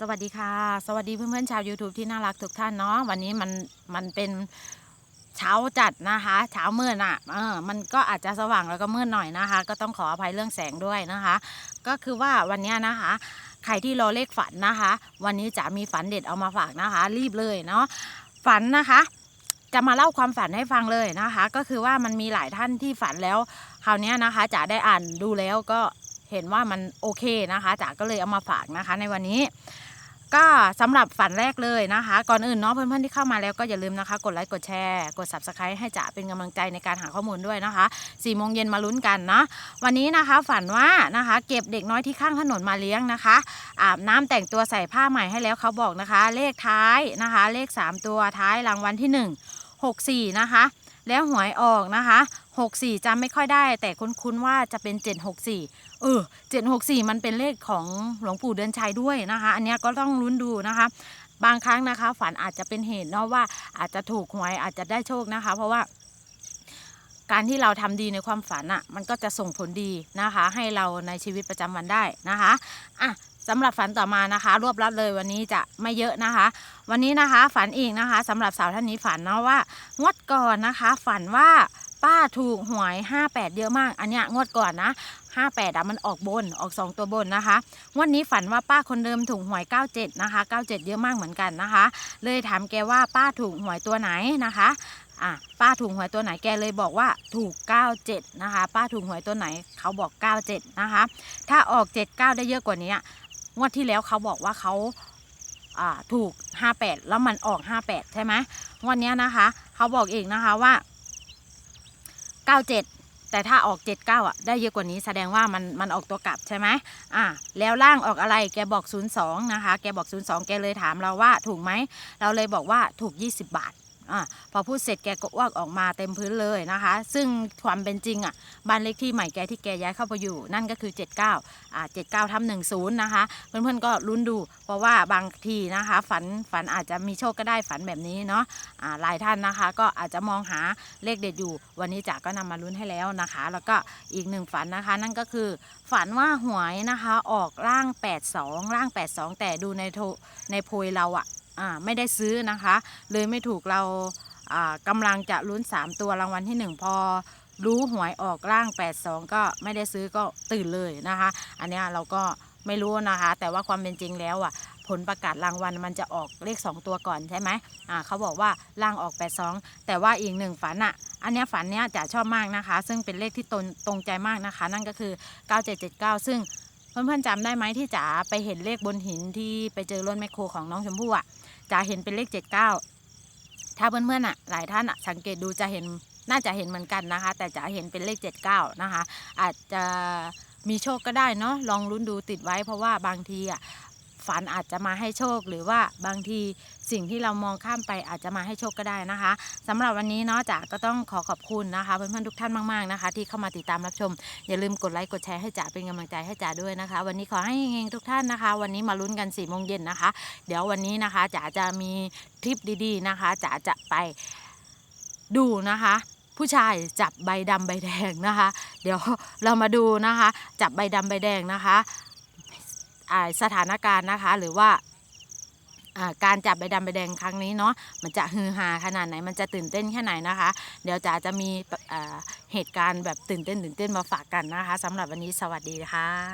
สวัสดีค่ะ สวัสดีเพื่อนๆชาว YouTube ที่น่ารักทุกท่านเนาะวันนี้มันมันเป็นเช้าจัดนะคะเช้ามืดอะเออมันก็อาจจะสว่างแล้วก็มืดหน่อยนะคะ ก็ต้องขออภัยเรื่องแสงด้วยนะคะ ก็คือว่าวันนี้นะคะ ใครที่รอเลขฝันนะคะ วันนี้จะมีฝันเด็ดเอามาฝากนะคะ รีบเลยเนาะฝันนะคะ จะมาเล่าความฝันให้ฟังเลยนะคะ ก็คือว่ามันมีหลายท่านที่ฝันแล้วคราวนี้นะคะจะได้อ่านดูแล้วก็ เห็นว่ามันโอเคนะคะจ๋าก็เลยเอามาฝากนะคะ ในวันนี้ ก็สำหรับฝันแรกเลยนะคะ ก่อนอื่นเนาะเพื่อนๆที่เข้ามาแล้วก็อย่าลืมนะคะ กดไลค์กดแชร์กด subscribe ให้จ๋าเป็นกำลังใจในการหาข้อมูลด้วยนะคะ4โมงเย็นมาลุ้นกันนะวันนี้นะคะฝันว่านะคะ เก็บเด็กน้อยที่ข้างถนนมาเลี้ยงนะคะอาบน้ำแต่งตัวใส่ผ้าใหม่ให้แล้วเขาบอกนะคะ เลขท้ายนะคะ เลข 3 ตัวท้ายรางวัลที่ 1 64 นะคะ แล้วหวยออกนะคะ 64จำไม่ค่อยได้ แต่คุ้นๆว่าจะเป็น 764 เออ 764 มันเป็นเลขของหลวงปู่เดือนชัยด้วยนะคะ อันนี้ก็ต้องลุ้นดูนะคะ บางครั้งนะคะ ฝันอาจจะเป็นเหตุเนาะว่าอาจจะถูกหวยอาจจะได้โชคนะคะ เพราะว่าการที่เราทำดีในความฝันอะ่ะ มันก็จะส่งผลดีนะคะ ให้เราในชีวิตประจำวันได้นะคะ อะ สำหรับฝันต่อมานะคะ รวบรัดเลยวันนี้จะไม่เยอะนะคะ วันนี้นะคะฝันอีกนะคะสำหรับสาวท่านนี้ฝันเนาะว่างวดก่อนนะคะ ฝันว่าป้าถูกหวย 58 เยอะมาก อันเนี้ยงวดก่อนนะ 58อะมันออกบนออก 2 ตัวบนนะคะงวันนี้ฝันว่าป้าคนเดิมถูกหวย 97 นะคะ 97 เยอะมากเหมือนกันนะคะ เลยถามแกว่าป้าถูกหวยตัวไหนนะคะอะป้าถูกหวยตัวไหนแกเลยบอกว่าถูก 97 นะคะ ป้าถูกหวยตัวไหนเขาบอก 97 นะคะ ถ้าออก 79 ได้เยอะกว่านี้ งวดที่แล้วเขาบอกว่าเขาถูก 58 แล้วมันออก 58 ใช่ไหมงวันนี้นะคะ เขาบอกอีกนะคะว่า 97 แต่ถ้าออก 79อะ ได้เยอะกว่านี้แสดงว่ามันมันออกตัวกลับใช่ไหมอ่าแล้วล่างออกอะไรแกบอก 02 นะคะ แกบอก 02 แกเลยถามเราว่าถูกไหม เราเลยบอกว่าถูก 20 บาท อ่าพอพูดเสร็จแกก็อ้วกออกมาเต็มพื้นเลยนะคะ ซึ่งความเป็นจริงอะบ้านเลขที่ใหม่แกที่แกย้ายเข้าไปอยู่ นั่นก็คือ 79อ่า79ทับ10 นะคะ เพื่อนๆก็ลุ้นดู เพราะว่าบางทีนะคะ ฝันฝันอาจจะมีโชคก็ได้ฝันแบบนี้เนาะอ่าหลายท่านนะคะ ก็อาจจะมองหาเลขเด็ดอยู่ วันนี้จ๋าก็นำมาลุ้นให้แล้วนะคะ แล้วก็อีกหนึ่งฝันนะคะ นั่นก็คือฝันว่าหวยนะคะออกร่าง 82ร่าง 82 แต่ดูในโทในโพยเราอะอ่า ไม่ได้ซื้อนะคะ เลยไม่ถูกเรากำลังจะลุ้น 3 ตัวรางวัลที่ 1 พอรู้หวยออกร่าง 82 ก็ไม่ได้ซื้อก็ตื่นเลยนะคะ อันนี้เราก็ไม่รู้นะคะ แต่ว่าความเป็นจริงแล้วอะผลประกาศรางวัลมันจะออกเลข 2 ตัวก่อนใช่ไหมอ่าเขาบอกว่าร่างออก 82 แต่ว่าอีกหนึ่งฝันอะ อันนี้ฝันเนี้ยจะชอบมากนะคะ ซึ่งเป็นเลขที่ตรงตรงใจมากนะคะ นั่นก็คือ 9779 ซึ่ง เพื่อนๆจำได้ไหมที่จ๋าไปเห็นเลขบนหินที่ไปเจอรถแมคโครของน้องชมพู่อะจ๋าเห็นเป็นเลขเจ็ดเก้าถ้าเพื่อนๆอะหลายท่านอะสังเกตดูจะเห็นน่าจะเห็นเหมือนกันนะคะ แต่จะเห็นเป็นเลข 79 นะคะ อาจจะมีโชคก็ได้เนาะลองลุ้นดูติดไว้เพราะว่าบางทีอะ ฝันอาจจะมาให้โชค หรือว่าบางทีสิ่งที่เรามองข้ามไปอาจจะมาให้โชคก็ได้นะคะสำหรับวันนี้เนาะจ๋าก็ต้องขอขอบคุณนะคะเพื่อนๆทุกท่านมากๆนะคะ ที่เข้ามาติดตามรับชม อย่าลืมกดไลค์กดแชร์ให้จ๋าเป็นกำลังใจให้จ๋าด้วยนะคะ วันนี้ขอให้เฮงๆทุกท่านนะคะ วันนี้มาลุ้นกัน4ี่โมงเย็นนะคะ เดี๋ยววันนี้นะคะจ๋าจะมีทริปดีๆนะคะจ๋าจะไปดูนะคะผู้ชายจับใบดำใบแดงนะคะ เดี๋ยวเรามาดูนะคะ จับใบดำใบแดงนะคะ สถานการณ์นะคะ หรือว่าการจับใบดำใบแดงครั้งนี้เนาะมันจะฮือฮาขนาดไหนมันจะตื่นเต้นแค่ไหนนะคะ เดี๋ยวจ๋าจะมีเหตุการณ์แบบตื่นเต้นตื่นเต้นมาฝากกันนะคะสำหรับวันนี้สวัสดีค่ะ